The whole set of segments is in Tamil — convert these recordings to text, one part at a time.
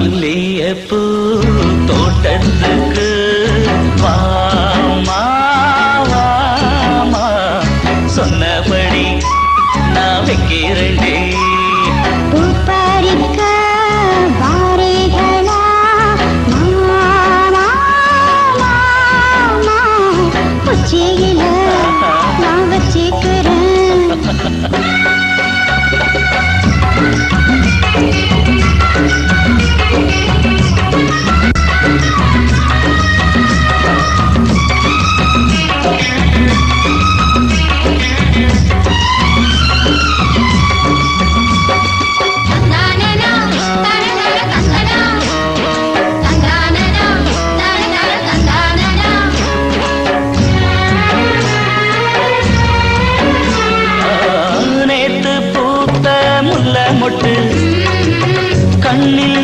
மல்லியப்பூ தோட்டத்துக்கு வாமா வாமா சொன்னபடி நான் வைக்கிறேன். நல்ல மொட்டு கண்ணில்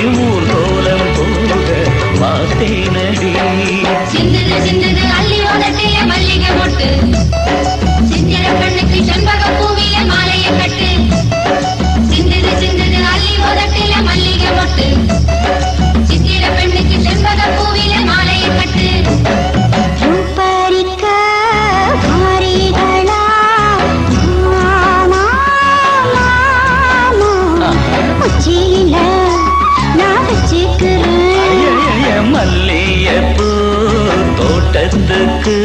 உள்ளுக்கு